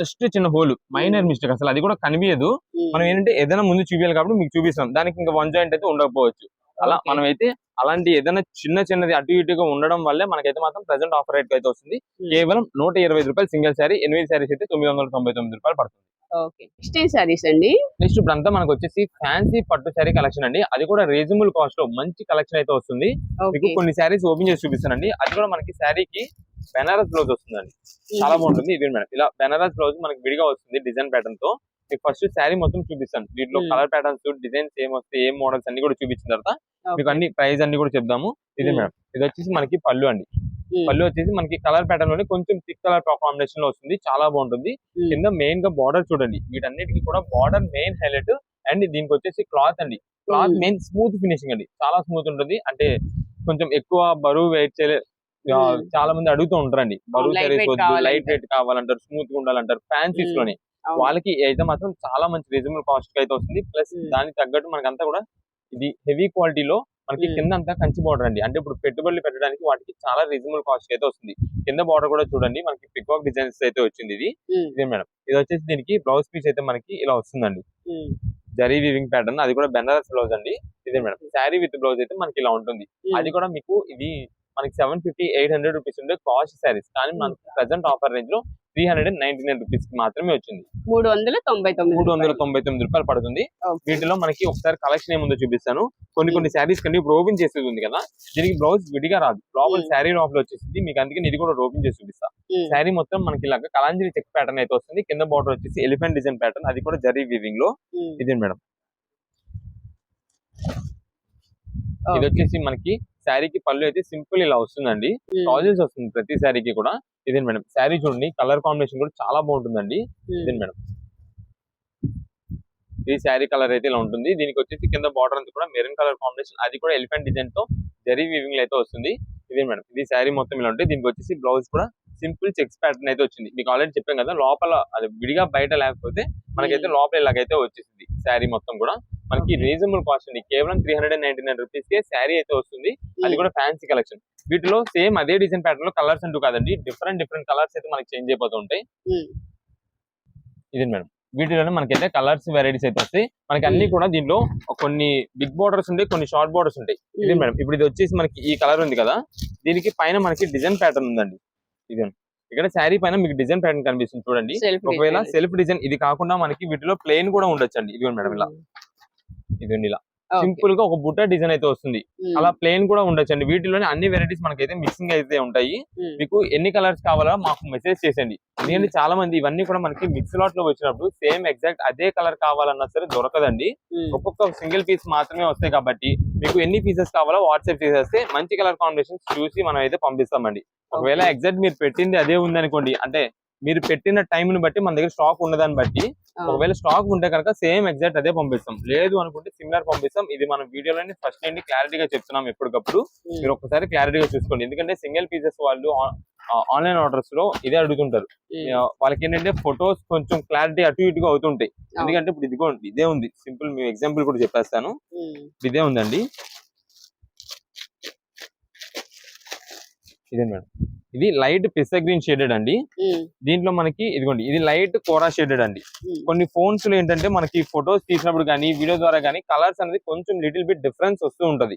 జస్ట్ చిన్న హోల్ మైనర్ మిస్టేక్ అసలు అది కూడా కనిపించదు. మనం ఏంటంటే ఏదైనా ముందు చూపించాలి కాబట్టి మీకు చూపిస్తాం దానికి ఇంకా వన్ జాయింట్ అయితే ఉండకపోవచ్చు. అలా. మనమైతే అలాంటి ఏదైనా చిన్న చిన్నది అటు ఇటుగా ఉండడం వల్లే మనకైతే మాత్రం ప్రెసెంట్ ఆఫర్ రేట్ అయితే వస్తుంది. కేవలం నూట ఇరవై రూపాయలు సింగిల్ శారీ ఎనిమిది శారీస్ అయితే తొమ్మిది వందల తొంభై తొమ్మిది రూపాయలు పడుతుంది. నెక్స్ట్ సారీస్ అండి? నెక్స్ట్ ఇప్పుడు అంతా మనకు వచ్చేసి ఫ్యాన్సీ పట్టు శారీ కలెక్షన్ అండి. అది కూడా రీజనబుల్ కాస్ట్లో మంచి కలెక్షన్ అయితే వస్తుంది. మీకు కొన్ని శారీస్ ఓపెన్ చేసి చూపిస్తానండి. అది కూడా మనకి శారీకి బెనారస్ బ్లౌజ్ వస్తుందండి. చాలా బాగుంటుంది. ఇది మేడం. ఇలా బెనారస్ బ్లౌజ్ మనకి విడిగా వస్తుంది డిజైన్ ప్యాటర్న్తో మీకు ఫస్ట్ శారీ మొత్తం చూపిస్తాను. దీంట్లో Hmm. కలర్ ప్యాటర్న్స్ డిజైన్స్ ఏం వస్తాయి ఏం మోడల్స్ అన్ని కూడా చూపించిన తర్వాత మీకు అన్ని ప్రైస్ అన్ని కూడా చెప్దాము. ఇది Hmm. మేడం ఇది వచ్చేసి మనకి పళ్ళు అండి. పళ్ళు వచ్చేసి మనకి కలర్ ప్యాటర్న్లోనే కొంచెం థిక్ కలర్ కాంబినేషన్లో వస్తుంది. చాలా బాగుంటుంది. కింద మెయిన్గా బార్డర్ చూడండి. వీటన్నిటికి కూడా బార్డర్ మెయిన్ హైలైట్ అండ్ దీనికి వచ్చేసి క్లాత్ అండి. క్లాత్ మెయిన్ స్మూత్ ఫినిషింగ్ అండి. చాలా స్మూత్ ఉంటుంది. అంటే కొంచెం ఎక్కువ బరువు వెయిట్ చేయలే Hmm. చాలా మంది అడుగుతూ ఉంటారండి. బరువు. లైట్ వెయిట్ కావాలంటారు. స్మూత్గా ఉండాలంటారు. Fancies Hmm. లోనే. వాళ్ళకి అయితే మాత్రం చాలా మంచి రీజనబుల్ కాస్ట్ అయితే వస్తుంది. ప్లస్. దానికి తగ్గట్టు మనకంతా కూడా ఇది హెవీ క్వాలిటీలో మనకి. కింద అంతా కంచి బార్డర్ అండి. అంటే ఇప్పుడు పెట్టుబడులు పెట్టడానికి వాటికి చాలా రీజనబుల్ కాస్ట్ అయితే వస్తుంది. కింద బార్డర్ కూడా చూడండి మనకి పికాక్ డిజైన్స్ అయితే వచ్చింది ఇది. ఇదే మేడం. ఇది వచ్చేసి దీనికి బ్లౌజ్ పీస్ అయితే మనకి ఇలా వస్తుందండి. జరీ వీవింగ్ ప్యాటర్న్ అది కూడా బెనారస్ బ్లౌజ్ అండి. ఇదే మేడం. శారీ విత్ బ్లౌజ్ అయితే మనకి ఇలా ఉంటుంది. అది కూడా మీకు ఇది మనకి seven fifty eight hundred rupees ఉండే కాస్ట్ శారీస్ కానీ మనకి ప్రెసెంట్ ఆఫర్ రేంజ్లో three hundred and ninety nine రూపీస్కి మాత్రమే వచ్చింది. మూడు వందల తొంభై తొమ్మిది మూడు వందల తొంభై తొమ్మిది రూపాయలు పడుతుంది. వీటిలో మనకి ఒకసారి కలెక్షన్ ఏముందో చూపిస్తాను. కొన్ని కొన్ని శారీస్ కంటే ఇప్పుడు ఓపెన్ చేసేది ఉంది కదా దీనికి బ్లౌజ్ విడిగా రాదు. లోపల Hmm. శారీ లోపల వచ్చేసింది. మీకు అందుకే ఇది కూడా ఓపెన్ చేసి చూపిస్తా. Hmm. శారీ మొత్తం మనకి ఇలాగ కలాంజలి చెక్ ప్యాటర్న్ అయితే వస్తుంది. కింద బార్డర్ వచ్చేసి ఎలిఫెంట్ డిజైన్ ప్యాటర్న్ అది కూడా జరీ వీవింగ్లో. ఇది మేడం? ఇది వచ్చేసి మనకి శారీకి పళ్ళు అయితే సింపుల్ ఇలా వస్తుందండి. టాజెస్ వస్తుంది ప్రతి శారీకి కూడా. ఇదే మేడం శారీ చూడండి కలర్ కాంబినేషన్ కూడా చాలా బాగుంటుందండి. ఇదే మేడం. ఈ శారీ కలర్ అయితే ఇలా ఉంటుంది. దీనికి వచ్చేసి కింద బార్డర్ అంతా కూడా మెరూన్ కలర్ కాంబినేషన్. అది కూడా ఎలిఫెంట్ డిజైన్తో జరీ వీవింగ్ అయితే వస్తుంది. ఇదే మేడం ఇది శారీ మొత్తం ఇలా ఉంటుంది. దీనికి వచ్చేసి బ్లౌజ్ కూడా సింపుల్ చెక్స్ ప్యాటర్న్ అయితే వచ్చింది. మీకు ఆల్రెడీ చెప్పాం కదా లోపల అది విడిగా బయట లేకపోతే మనకైతే లోపల ఇలాగైతే వచ్చేసింది శారీ మొత్తం కూడా. మనకి రీజనబుల్ కాస్ట్ అండి. కేవలం three hundred and ninety nine rupees కే శారీ అయితే వస్తుంది. అది కూడా ఫ్యాన్సీ కలెక్షన్ వీటిలో సేమ్ అదే డిజైన్ ప్యాటర్న్లో కలర్స్ అంటూ కాదండి. డిఫరెంట్ డిఫరెంట్ కలర్స్ అయితే మనకి చేంజ్ అయిపోతూ ఉంటాయి. ఇది మేడం. వీటిలోనే మనకైతే కలర్స్ వెరైటీస్ అయితే వస్తాయి. మనకి అన్ని కూడా దీంట్లో కొన్ని బిగ్ బోర్డర్స్ ఉంటాయి కొన్ని షార్ట్ బోర్డర్స్ ఉంటాయి. ఇది మేడం. ఇప్పుడు ఇది వచ్చేసి మనకి ఈ కలర్ ఉంది కదా దీనికి పైన మనకి డిజైన్ ప్యాటర్న్ ఉందండి. ఇది. ఇక్కడ శారీ పైన మీకు డిజైన్ ప్యాటర్న్ కనిపిస్తుంది చూడండి. ఒకవేళ సెల్ఫ్ డిజైన్ ఇది కాకుండా మనకి వీటిలో ప్లెయిన్ కూడా ఉండొచ్చు అండి ఇది మేడం ఇలా. ఇది ఇలా సింపుల్గా ఒక బుట్ట డిజైన్ అయితే వస్తుంది. అలా ప్లెయిన్ కూడా ఉండొచ్చు అండి వీటిలోనే అన్ని వెరైటీస్ మనకైతే మిక్సింగ్ అయితే ఉంటాయి. మీకు ఎన్ని కలర్స్ కావాలో మాకు మెసేజ్ చేసేయండి. ఎందుకంటే చాలా మంది ఇవన్నీ కూడా మనకి మిక్స్ లాట్లో వచ్చినప్పుడు సేమ్ ఎగ్జాక్ట్ అదే కలర్ కావాలన్నా సరే దొరకదండి. ఒక్కొక్క సింగిల్ పీస్ మాత్రమే వస్తాయి కాబట్టి మీకు ఎన్ని పీసెస్ కావాలో వాట్సాప్ చేసేస్తే మంచి కలర్ కాంబినేషన్స్ చూసి మనం అయితే పంపిస్తామండి. ఒకవేళ ఎగ్జాక్ట్ మీరు పెట్టింది అదే ఉందనుకోండి అంటే మీరు పెట్టిన టైం ని బట్టి మన దగ్గర స్టాక్ ఉన్నదాన్ని బట్టి ఒకవేళ స్టాక్ ఉంటే కనుక సేమ్ ఎగ్జాక్ట్ అదే పంపిస్తాం. లేదు అనుకుంటే సిమిలర్ పంపిస్తాం. ఇది మన వీడియోలోనే ఫస్ట్ నుండి క్లారిటీగా చెప్తున్నాం ఎప్పటికప్పుడు. మీరు ఒకసారి క్లారిటీగా చూసుకోండి. ఎందుకంటే సింగిల్ పీసెస్ వాళ్ళు ఆన్లైన్ ఆర్డర్స్లో ఇదే అడుగుతుంటారు. వాళ్ళకి ఏంటంటే ఫొటోస్ కొంచెం క్లారిటీ అటు ఇటుగా అవుతుంటాయి. ఎందుకంటే ఇప్పుడు ఇదిగోండి ఇదే ఉంది. సింపుల్ మీ ఎగ్జాంపుల్ కూడా చెప్పేస్తాను. ఇదే ఉందండి. ఇదే మేడం. ఇది లైట్ పిస్తా గ్రీన్ షేడెడ్ అండి. దీంట్లో మనకి ఇదిగోండి ఇది లైట్ కోరా షేడెడ్ అండి. కొన్ని ఫోన్స్లో ఏంటంటే మనకి ఫొటోస్ తీసినప్పుడు కానీ వీడియో ద్వారా కానీ కలర్స్ అనేది కొంచెం లిటిల్ బిట్ డిఫరెన్స్ వస్తూ ఉంటది.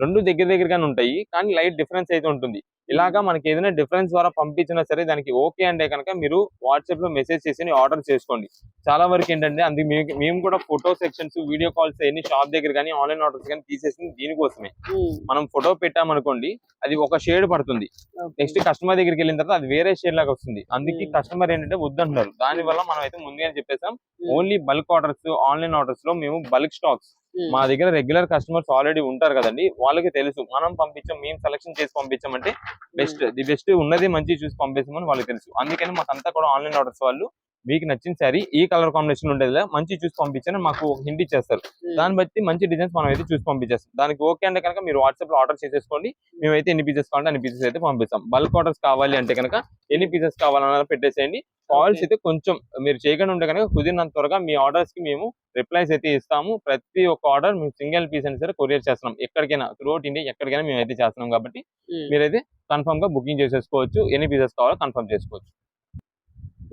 రెండు దగ్గర దగ్గరగానే ఉంటాయి కానీ లైట్ డిఫరెన్స్ అయితే ఉంటుంది. ఇలాగా మనకి ఏదైనా డిఫరెన్స్ ద్వారా పంపించినా సరే దానికి ఓకే అంటే కనుక మీరు వాట్సాప్లో మెసేజ్ చేసి ఆర్డర్ చేసుకోండి. చాలా వరకు ఏంటంటే అందుకు మేము- మేము కూడా ఫోటో సెక్షన్స్ వీడియో కాల్స్ ఎన్ని షాప్ దగ్గర కానీ ఆన్లైన్ ఆర్డర్స్ కానీ తీసేసింది దీనికోసమే. మనం ఫోటో పెట్టామనుకోండి అది ఒక షేడ్ పడుతుంది. నెక్స్ట్ కస్టమర్ దగ్గరికి వెళ్ళిన తర్వాత అది వేరే షేడ్ లాగా వస్తుంది. అందుకే Hmm. కస్టమర్ ఏంటంటే వద్దంటున్నారు. దాని వల్ల మనం అయితే ముందుగానే చెప్పేసాం ఓన్లీ బల్క్ ఆర్డర్స్ ఆన్లైన్ ఆర్డర్స్లో మేము బల్క్ స్టాక్స్ మా దగ్గర రెగ్యులర్ కస్టమర్స్ ఆల్రెడీ ఉంటారు కదండి. వాళ్ళకి తెలుసు. మనం పంపించాం మేము సెలెక్షన్ చేసి పంపించామంటే బెస్ట్ ది బెస్ట్ ఉన్నది మంచి చూసి పంపిస్తామని వాళ్ళకి తెలుసు. అందుకని మాకంతా కూడా ఆన్లైన్ ఆర్డర్స్ వాళ్ళు మీకు నచ్చిన సారీ ఈ కలర్ కాంబినేషన్ ఉండేది మంచి చూసి పంపించని మాకు ఒక హింట్ ఇచ్చేస్తారు. దాన్ని బట్టి మంచి డిజైన్స్ మనం అయితే చూసి పంపించేస్తాం. దానికి ఓకే అంటే కనుక మీరు వాట్సాప్లో ఆర్డర్ చేసేసుకోండి. మేమైతే ఎన్ని పీసెస్ కావాలంటే అన్ని పీసెస్ అయితే పంపిస్తాం. బల్క్ ఆర్డర్స్ కావాలి అంటే కనుక ఎన్ని పీసెస్ కావాలన్నా పెట్టేసేయండి. కాల్స్ అయితే కొంచెం మీరు చేయకుండా ఉంటే కనుక కుదిరినంత త్వరగా మీ ఆర్డర్స్కి మేము రిప్లైస్ అయితే ఇస్తాము. ప్రతి ఒక్క ఆర్డర్ మేము సింగిల్ పీస్ అయినా సరే కొరియర్ చేస్తున్నాం. ఎక్కడికైనా త్రూఅవుట్ ఇండియా ఎక్కడికైనా మేము అయితే చేస్తున్నాం కాబట్టి మీరైతే కన్ఫర్మ్గా బుకింగ్ చేసేసుకోవచ్చు. ఎన్ని పీసెస్ కావాలో కన్ఫర్మ్ చేసుకోవచ్చు.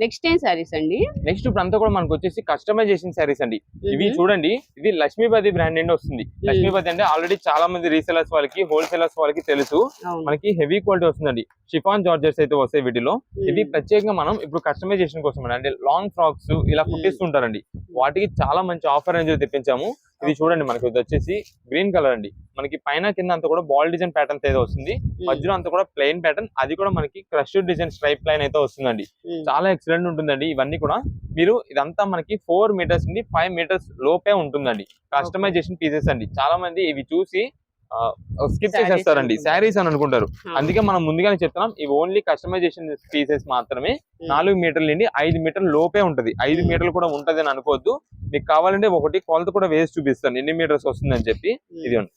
నెక్స్ట్ ఏం సారీస్ అండి? నెక్స్ట్ ఇప్పుడు అంతా కూడా మనకు వచ్చేసి కస్టమైజేషన్ శారీస్ అండి. ఇవి చూడండి ఇది లక్ష్మీపతి బ్రాండ్ నుండి వస్తుంది. లక్ష్మీపతి అంటే ఆల్రెడీ చాలా మంది రీసెలర్స్ వాళ్ళకి హోల్సేలర్స్ వాళ్ళకి తెలుసు. మనకి హెవీ క్వాలిటీ వస్తుందండి. షిఫాన్ జార్జెస్ అయితే వస్తాయి వీటిలో. ఇది. ప్రత్యేకంగా మనం ఇప్పుడు కస్టమైజేషన్ కోసం. అంటే లాంగ్ ఫ్రాక్స్ ఇలా కుట్టిస్తుంటారండి. వాటికి చాలా మంచి ఆఫర్ రేంజ్ తెప్పించాము. ఇది చూడండి మనకి ఇది వచ్చేసి గ్రీన్ కలర్ అండి. మనకి పైన కింద అంతా కూడా బాల్ డిజైన్ ప్యాటర్న్ అయితే వస్తుంది. మధ్యలో అంతా కూడా ప్లెయిన్ ప్యాటర్న్ అది కూడా మనకి క్రష్ డిజైన్ స్ట్రైప్ లైన్ అయితే వస్తుందండి. మ్మ్. చాలా ఎక్సలెంట్ ఉంటుందండి ఇవన్నీ కూడా. మీరు ఇదంతా మనకి ఫోర్ మీటర్స్ నుండి ఫైవ్ మీటర్స్ లోపే ఉంటుందండి. కస్టమైజేషన్ పీసెస్ అండి. చాలా మంది ఇవి చూసి స్కిప్ చేసేస్తారండి. శారీస్ అని అనుకుంటారు. అందుకే మనం ముందుగానే చెప్తున్నాం ఇవి ఓన్లీ కస్టమైజేషన్ పీసెస్ మాత్రమే. నాలుగు మీటర్ల నుండి ఐదు మీటర్ల లోపే ఉంటది ఐదు. మీటర్లు కూడా ఉంటది అని అనుకోవద్దు మీకు కావాలంటే ఒకటి కొలత కూడా వేసి చూపిస్తాను ఎన్ని మీటర్స్ వస్తుందని చెప్పి మ్మ్. ఇది ఉంది.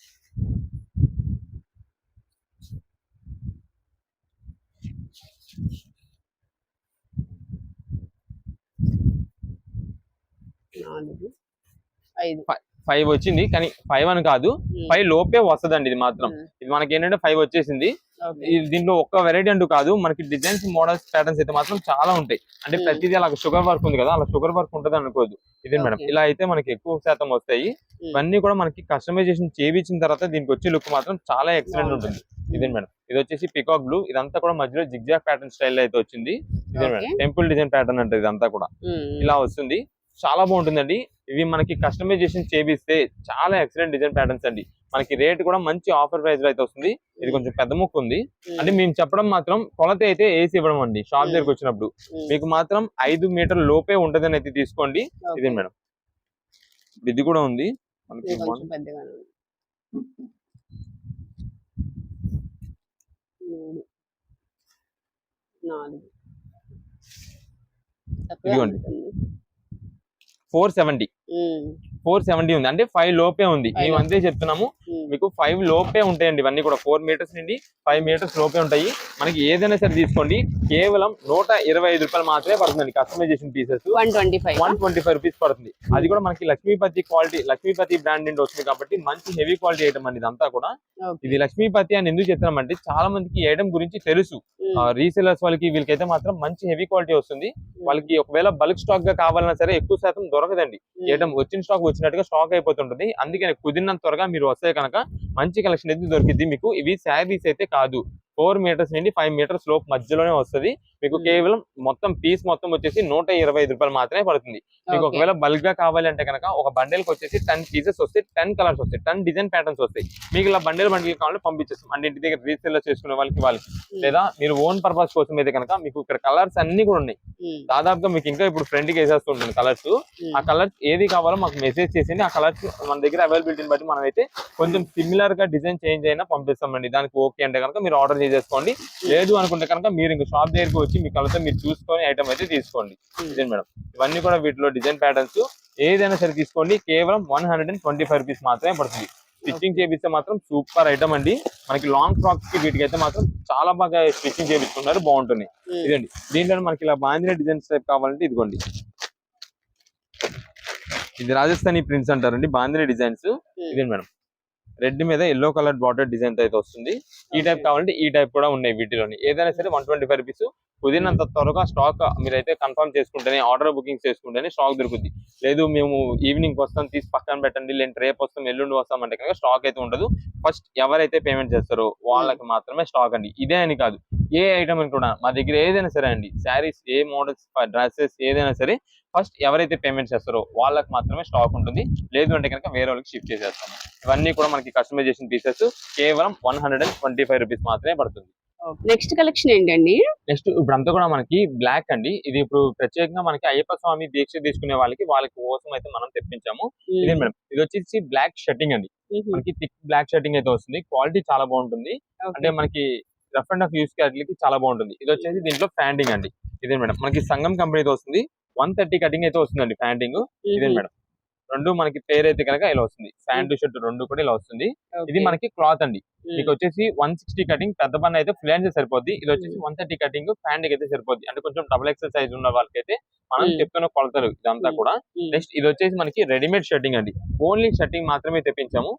నాలుగు ఐదు ఫైవ్ వచ్చింది. కానీ ఫైవ్ అని కాదు. ఫైవ్ లోపే వస్తదండి ఇది మాత్రం. మ్మ్. ఇది మనకి ఏంటంటే ఫైవ్ వచ్చేసింది దీంట్లో ఒక్క వెరైటీ అంటూ కాదు. మనకి డిజైన్స్ మోడల్స్ ప్యాటర్న్స్ అయితే మాత్రం చాలా ఉంటాయి. అంటే మ్మ్. ప్రతిదీ అలా షుగర్ వర్క్ ఉంది కదా. అలా షుగర్ వర్క్ ఉంటుంది అనుకోదు ఇది మేడం. ఇలా అయితే మనకి ఎక్కువ శాతం వస్తాయి. ఇవన్నీ కూడా మనకి కస్టమైజేషన్ చేయించిన తర్వాత దీనికి వచ్చే లుక్ మాత్రం చాలా ఎక్సలెంట్. ఉంటుంది. ఇదే మేడం? ఇది వచ్చేసి పికాక్ బ్లూ ఇదంతా కూడా మధ్యలో జిగ్జాగ్ ప్యాటర్న్ స్టైల్ అయితే వచ్చింది. ఇదే మేడం. టెంపుల్ డిజైన్ ప్యాటర్న్ అంటే ఇదంతా కూడా. ఇలా వస్తుంది. చాలా బాగుంటుందండి. ఇవి మనకి కస్టమైజేషన్ చేపిస్తే చాలా ఎక్సలెంట్ డిజైన్ ప్యాటర్న్స్ అండి. మనకి రేట్ కూడా మంచి ఆఫర్ ప్రైస్లో అయితే వస్తుంది. ఇది కొంచెం పెద్ద ముక్కు ఉంది. అంటే మేము చెప్పడం మాత్రం కొలత అయితే వేసి ఇవ్వడం అండి. షాప్. దగ్గరకు వచ్చినప్పుడు. మీకు మాత్రం ఐదు మీటర్ లోపే ఉంటదని అయితే తీసుకోండి. ఇదే మేడం. ఇది కూడా ఉంది. మనకి ఇదిగోండి. Four seventy hmm. Four seventy ఉంది. అంటే ఫైవ్ లోపే ఉంది. మేము అంతే చెప్తున్నాము. మీకు ఫైవ్ లోపే ఉంటాయండి ఇవన్నీ కూడా. ఫోర్ మీటర్స్ నుండి ఫైవ్ మీటర్స్ లోపే ఉంటాయి. మనకి ఏదైనా సరే తీసుకోండి. కేవలం నూట ఇరవై ఐదు రూపాయలు మాత్రమే పడుతుందండి customisation pieces one twenty five. One twenty five rupees పడుతుంది. అది కూడా మనకి లక్ష్మీపతి క్వాలిటీ లక్ష్మీపతి బ్రాండ్ నుండి వస్తుంది కాబట్టి మంచి హెవీ క్వాలిటీ ఐటమ్ అండి ఇదంతా కూడా. ఇది లక్ష్మీపతి అని ఎందుకు చెప్తున్నామంటే చాలా మందికి ఈ ఐటమ్ గురించి తెలుసు. రీసేలర్స్ వాళ్ళకి వీళ్ళకైతే మాత్రం మంచి హెవీ క్వాలిటీ వస్తుంది. వాళ్ళకి ఒకవేళ బల్క్ స్టాక్గా కావాలన్నా సరే ఎక్కువ శాతం దొరకదండి. ఐటమ్ వచ్చిన స్టాక్ వచ్చినట్టుగా స్టాక్ అయిపోతుంటుంది. అందుకని కుదిరినంత త్వరగా మీరు వస్తే కనుక మంచి కలెక్షన్ అయితే దొరికింది మీకు. ఇవి శారీస్ అయితే కాదు. ఫోర్ మీటర్స్ నుండి ఫైవ్ మీటర్స్ లోపు మధ్యలోనే వస్తది మీకు. కేవలం మొత్తం పీస్ మొత్తం వచ్చేసి నూట ఇరవై ఐదు రూపాయలు మాత్రమే పడుతుంది మీకు. ఒకవేళ బల్క్గా కావాలి అంటే కనుక ఒక బండెల్కి వచ్చేసి టెన్ పీసెస్ వస్తాయి టెన్ కలర్స్ వస్తాయి టెన్ డిజైన్ ప్యాటర్న్స్ వస్తాయి మీకు ఇలా బండెల్ బండిల్ కావాలంటే పంపించేస్తాం అంటే ఇంటి దగ్గర రీసెల్ చేసుకునే వాళ్ళకి వాళ్ళకి. లేదా మీరు ఓన్ పర్పస్ కోసం అయితే కనుక మీకు ఇక్కడ కలర్స్ అన్ని కూడా ఉన్నాయి. దాదాపుగా మీకు ఇంకా ఇప్పుడు ఫ్రంట్కి వేసేస్తుంటుంది కలర్స్. ఆ కలర్స్ ఏది కావాలో మాకు మెసేజ్ చేసింది ఆ కలర్స్ మన దగ్గర అవైలబిలిటీని బట్టి మనం అయితే కొంచెం సిమిలర్గా డిజైన్ చేంజ్ అయినా పంపిస్తామండి దానికి ఓకే అంటే కనుక మీరు ఆర్డర్ చేసేసుకోండి లేదు అనుకుంటే కనుక మీరు ఇంకా షాప్ దగ్గరికి వచ్చి మీ కలర్తో మీరు చూసుకొని ఐటమ్ అయితే తీసుకోండి. ఇదే మేడం. ఇవన్నీ కూడా వీటిలో డిజైన్ ప్యాటర్న్స్ ఏదైనా సరే తీసుకోండి. కేవలం one hundred and twenty five rupees మాత్రమే పడుతుంది. స్టిచ్చింగ్ చేపిస్తే మాత్రం సూపర్ ఐటమ్ అండి. మనకి లాంగ్ ఫ్రాక్స్కి వీటికి అయితే మాత్రం చాలా బాగా స్టిచ్చింగ్ చేపించుకున్నారు బాగుంటుంది. మ్మ్. ఇదండి. దీంట్లో మనకి ఇలా బాంధిన డిజైన్స్ టైప్ కావాలంటే ఇదిగోండి. ఇది రాజస్థానీ ప్రింట్స్ అంటారండి. బాంధిన డిజైన్స్. ఇదే మేడం? రెడ్ మీద ఎల్లో కలర్ బార్డర్ డిజైన్ అయితే వస్తుంది. ఈ టైప్ కావాలంటే ఈ టైప్ కూడా ఉన్నాయి వీటిలోని. ఏదైనా సరే వన్ ట్వంటీ ఫైవ్ రూపీస్ కుదిరినంత త్వరగా స్టాక్ మీరైతే కన్ఫర్మ్ చేసుకుంటేనే ఆర్డర్ బుకింగ్ చేసుకుంటేనే స్టాక్ దొరుకుతుంది లేదు మేము ఈవినింగ్ వస్తాం తీసి పక్కన పెట్టండి లేదంటే రేపు వస్తాం ఎల్లుండి వస్తాం అంటే కనుక స్టాక్ అయితే ఉండదు. ఫస్ట్ ఎవరైతే పేమెంట్ చేస్తారో వాళ్ళకి మాత్రమే స్టాక్ అండి. ఇదే అని కాదు. ఏ ఐటమ్ కూడా మా దగ్గర ఏదైనా సరే అండి శారీస్ ఏ మోడల్స్ డ్రెస్సెస్ ఏదైనా సరే ఫస్ట్ ఎవరైతే పేమెంట్ చేస్తారో వాళ్ళకి మాత్రమే స్టాక్ ఉంటుంది. లేదు అంటే కనుక వేరే వాళ్ళకి షిఫ్ట్ చేసేస్తాం ఇవన్నీ కూడా మనకి కస్టమైజేషన్ పీసెస్ కేవలం one hundred and twenty five rupees మాత్రమే పడుతుంది. నెక్స్ట్ కలెక్షన్ ఏంటండి? నెక్స్ట్ ఇప్పుడంతా కూడా మనకి బ్లాక్ అండి. ఇది ఇప్పుడు ప్రత్యేకంగా మనకి అయ్యప్ప స్వామి దీక్ష తీసుకునే వాళ్ళకి వాళ్ళకి కోసం అయితే మనం తెప్పించాము. ఇదే మేడం. ఇది వచ్చేసి బ్లాక్ షర్టింగ్ అండి. మ్మ్. మనకి థిక్ బ్లాక్ షర్టింగ్ అయితే వస్తుంది. క్వాలిటీ చాలా బాగుంటుంది. అంటే మనకి రఫ్ అండ్ ఆఫ్ యూస్కి చాలా బాగుంటుంది. ఇది వచ్చేసి దీంట్లో ఫ్యాండింగ్ అండి. ఇదే మేడం. మనకి సంగం కంపెనీతో వస్తుంది. వన్ థర్టీ కటింగ్ అయితే వస్తుందండి ఫ్యాండింగ్ ఇదే. మేడం. రెండు మనకి పేరు అయితే కనుక ఇలా వస్తుంది. ప్యాంటు షర్ట్ రెండు కూడా ఇలా వస్తుంది. ఇది. మనకి క్లాత్ అండి. మీకు వచ్చేసి వన్ సిక్స్టీ కటింగ్ పెద్ద పని అయితే ఫ్లాన్స్ సరిపోద్ది. ఇది వచ్చేసి వన్ థర్టీ కటింగ్ ప్యాంట్ అయితే సరిపోద్ది. అంటే కొంచెం డబుల్ ఎక్సెల్ సైజ్ ఉన్న వాళ్ళకైతే మనం. చెప్తున్న కొలతలు ఇదంతా. కూడా. నెక్స్ట్ ఇది వచ్చేసి మనకి రెడీమేడ్ షర్టింగ్ అండి. ఓన్లీ షర్టింగ్ మాత్రమే తెప్పించాము.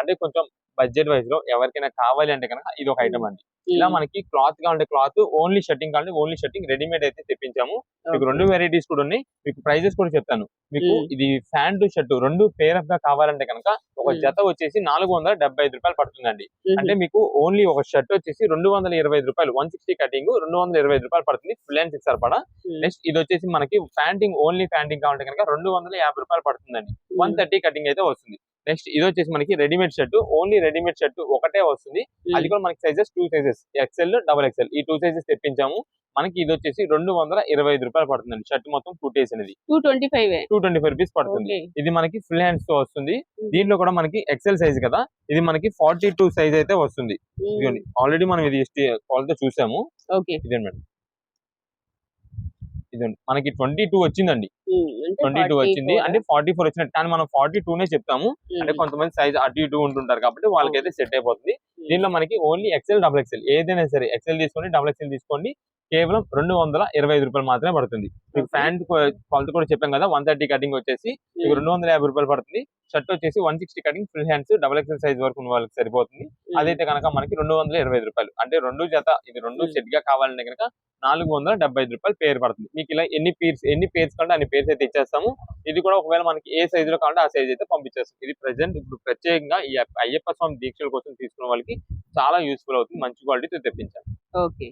అంటే కొంచెం బడ్జెట్ వైజ్లో ఎవరికైనా కావాలి అంటే కనుక ఇది ఒక ఐటమ్ అండి. ఇలా మనకి క్లాత్ కావాలంటే క్లాత్ ఓన్లీ షర్టింగ్ కావాలంటే ఓన్లీ షర్టింగ్ రెడీమేడ్ అయితే తెప్పించాము. మీకు రెండు వెరైటీస్ కూడా ఉన్నాయి. మీకు ప్రైజెస్ కూడా చెప్తాను. మీకు. ఇది ప్యాంటు షర్ట్ రెండు పేర్గా కావాలంటే కనుక ఒక. జత వచ్చేసి నాలుగు వందల డెబ్బై ఐదు రూపాయలు పడుతుందండి. అంటే మీకు ఓన్లీ ఒక షర్ట్ వచ్చేసి రెండు వందల ఇరవై ఐదు రూపాయలు. వన్ సిక్స్టీ కటింగ్ రెండు వందల ఇరవై ఐదు రూపాయలు పడుతుంది. ఫుల్ అండ్ సిక్స్ సరిపడా నెక్స్ట్ ఇది వచ్చేసి మనకి ప్యాంటింగ్ ఓన్లీ ప్యాంటింగ్ కావాలంటే కనుక రెండు వందల యాభై రూపాయలు పడుతుందండి. వన్ థర్టీ కటింగ్ అయితే వస్తుంది. నెక్స్ట్ ఇది వచ్చేసి మనకి readymade shirt. Only readymade shirt ఒకటే వస్తుంది. అది కూడా మనకి sizes two sizes XL double XL ఈ టూ సైజెస్ తెప్పించాము. మనకి ఇది వచ్చేసి రెండు వందల ఇరవై ఐదు రూపాయలు పడుతుందండి. షర్ట్ మొత్తం టూ టేస్ అనేది. Two twenty five two twenty five rupees పడుతుంది ఇది మనకి ఫుల్ హ్యాండ్స్తో వస్తుంది. దీంట్లో కూడా మనకి ఎక్సెల్ సైజ్ కదా. ఇది మనకి ఫార్టీ టూ సైజ్ అయితే వస్తుంది. ఆల్రెడీ మనం ఇది కాల్తో చూసాము. ఓకే ఇదే మేడం. ఇదండి. మనకి ట్వంటీ టూ వచ్చిందండి. ట్వంటీ టూ వచ్చింది. అంటే ఫార్టీ ఫోర్ వచ్చినట్టు. కానీ మనం ఫార్టీ నే చెప్తాము. అంటే కొంతమంది సైజ్ అటు ఇటు ఉంటుంటారు కాబట్టి వాళ్ళకైతే సెట్ అయిపోతుంది. దీనిలో మనకి ఓన్లీ ఎక్సెల్ డబుల్ ఎక్సెల్ ఏదైనా సరే ఎక్సెల్ తీసుకోండి డబుల్ ఎక్సెల్ తీసుకోండి. కేవలం రెండు వందల ఇరవై ఐదు రూపాయలు మాత్రమే పడుతుంది. మీకు. ప్యాంట్ కొలత కూడా చెప్పాం కదా వన్ థర్టీ కటింగ్ వచ్చేసి మీకు రెండు వందల యాభై రూపాయలు పడుతుంది. షర్ట్ వచ్చేసి one sixty cutting full hands double XL size వరకు ఉన్న వాళ్ళకి సరిపోతుంది. అదైతే కనుక మనకి రెండు వందల ఇరవై ఐదు రూపాయలు. అంటే రెండు జత ఇది రెండు. సెట్గా కావాలంటే కనుక నాలుగు వందల డెబ్బై ఐదు రూపాయలు పేరు పడుతుంది. మీకు ఇలా ఎన్ని పేర్స్ ఎన్ని పేర్స్ కంటే అన్ని పేర్స్ అయితే ఇచ్చేస్తాము. ఇది కూడా ఒకవేళ మనకి ఏ సైజ్లో కావాలంటే ఆ సైజ్ అయితే పంపించేస్తాం. ఇది ప్రెసెంట్ ఇప్పుడు ప్రత్యేకంగా ఈ అయ్యప్ప స్వామి దీక్షల కోసం తీసుకున్న వాళ్ళకి చాలా యూస్ఫుల్ అవుతుంది. మంచి క్వాలిటీతో తెప్పించాలి. ఓకే